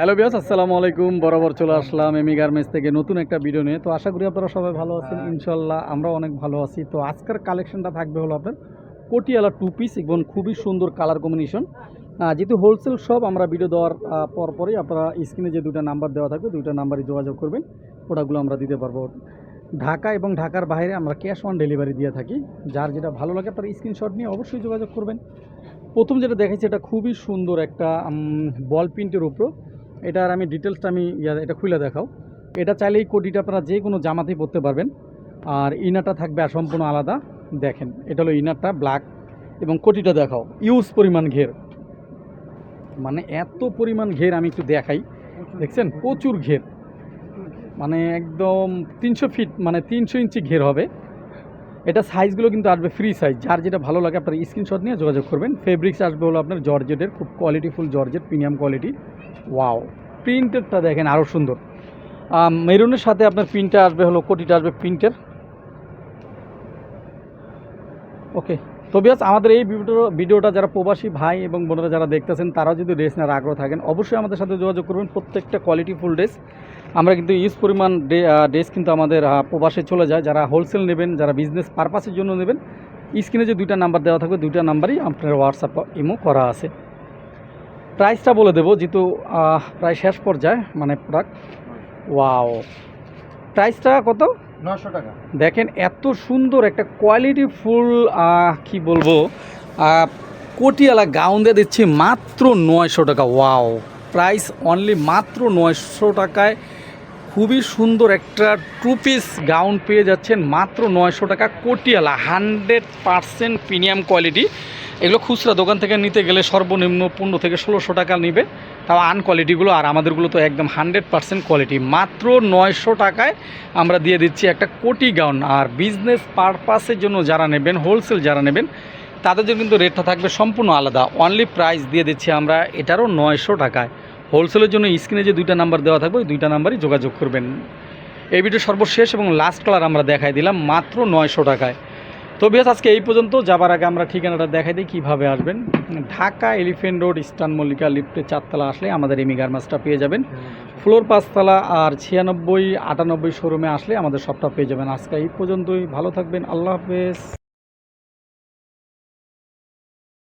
Hello বিয়াস আসসালামু আলাইকুম। বরাবর চলে আসলাম এমি গার্মেন্টস থেকে নতুন একটা ভিডিও নিয়ে। তো আশা করি আপনারা সবাই ভালো আছেন। ইনশাল্লাহ আমরা অনেক ভালো আছি। তো আজকের কালেকশনটা থাকবে হলো আপনার পটিয়ালা টু পিস এবং খুবই সুন্দর কালার কম্বিনেশন যেহেতু হোলসেল সব আমরা ভিডিও দেওয়ার পরপরই আপনারা স্ক্রিনে যে দুটো নাম্বার দেওয়া থাকবে দুইটা নাম্বারই যোগাযোগ করবেন। ওটাগুলো আমরা দিতে পারব। ঢাকা এবং ঢাকার বাইরে আমরা ক্যাশ অন ডেলিভারি দিয়ে থাকি। যার যেটা ভালো লাগে আপনারা স্ক্রিনশট নিয়ে অবশ্যই যোগাযোগ করবেন। প্রথম যেটা দেখেছি এটা খুবই সুন্দর একটা বল প্রিন্টের উপর এটার আমি ডিটেলসটা আমি এটা খুলে দেখাও। এটা চাইলেই কোটিটা আপনারা যে কোনো জামাতেই পরতে পারবেন। আর ইনারটা থাকবে সম্পূর্ণ আলাদা। দেখেন, এটা হলো ইনারটা ব্ল্যাক এবং কোটিটা দেখাও। ইউজ পরিমাণ ঘের। মানে এত পরিমাণ ঘের আমি একটু দেখাই। দেখছেন? প্রচুর ঘের। মানে একদম তিনশো ফিট মানে তিনশো ইঞ্চি ঘের হবে। এটা সাইজগুলো কিন্তু আসবে ফ্রি সাইজ যার যেটা ভালো লাগে আপনার স্ক্রিনশট নিয়ে যোগাযোগ করবেন। ফেব্রিক্স আসবে হলো আপনার জর্জেটের, খুব qualityful georgette premium quality wow প্রিন্টেরটা দেখেন আরও সুন্দর। মেরুনের সাথে আপনার প্রিন্টটা আসবে হলো, কোটিটা আসবে প্রিন্টের ওকে তো বিয়াস, আমাদের এই ভিডিও ভিডিওটা যারা প্রবাসী ভাই এবং বোনেরা যারা দেখতেছেন, তারাও যদি ড্রেস নেওয়ার আগ্রহ থাকেন, অবশ্যই আমাদের সাথে যোগাযোগ করবেন। প্রত্যেকটা কোয়ালিটি ফুল ড্রেস আমরা কিন্তু ইউজ পরিমাণ ড্রেস কিন্তু আমাদের প্রবাসে চলে যায়। যারা হোলসেল নেবেন যারা বিজনেস পারপাসের জন্য নেবেন স্ক্রিনে যে দুইটা নাম্বার দেওয়া থাকবে দুইটা নাম্বারই আপনার হোয়াটসঅ্যাপ ইমো করা আছে। প্রাইসটা বলে দেবো যেহেতু প্রায় শেষ পর্যায়ে মানে প্রোডাক্ট ওয়াও প্রাইসটা কত? নশো টাকা। দেখেন এত সুন্দর একটা কোয়ালিটি ফুল কি বলব কোটিয়ালা গাউন দিয়ে দিচ্ছি মাত্র নয়শো টাকা। ওয়াও প্রাইস অনলি মাত্র নয়শো টাকায়। খুবই সুন্দর একটা টু পিস গাউন পেয়ে যাচ্ছেন মাত্র নয়শো টাকা। কোটিয়ালা হান্ড্রেড পারসেন্ট প্রিমিয়াম কোয়ালিটি এগুলো খুচরা দোকান থেকে নিতে গেলে সর্বনিম্ন পনেরো থেকে ষোলোশো টাকা নেবে। তাও আন কোয়ালিটিগুলো আর আমাদেরগুলো তো একদম হান্ড্রেড পারসেন্ট কোয়ালিটি মাত্র নয়শো টাকায় আমরা দিয়ে দিচ্ছি একটা কোটি গাউন আর বিজনেস পারপাসের জন্য যারা নেবেন হোলসেল যারা নেবেন তাদের জন্য কিন্তু রেটটা থাকবে সম্পূর্ণ আলাদা। অনলি প্রাইস দিয়ে দিচ্ছি আমরা, এটারও নয়শো টাকায়। হোলসেলের জন্য স্ক্রিনে যে দুইটা নাম্বার দেওয়া থাকবে, ওই দুইটা নাম্বারই যোগাযোগ করবেন। এই ভিডিও সর্বশেষ এবং লাস্ট কালার আমরা দেখাই দিলাম, মাত্র নয়শো টাকায়। তো বেশ আজকে এই পর্যন্ত, যাবার আগে আমরা ঠিকানাটা দেখাই দিই, কীভাবে আসবেন? Dhaka Elephant Road Eastern Mallika লিফটে চারতলা আসলে আমাদের এমি গার্মেন্টসটা পেয়ে যাবেন। ফ্লোর পাঁচতলা আর ছিয়ানব্বই, আটানব্বই শোরুমে আসলে আমাদের সবটা পেয়ে যাবেন। আজকে এই পর্যন্তই, ভালো থাকবেন, আল্লাহ হাফেজ।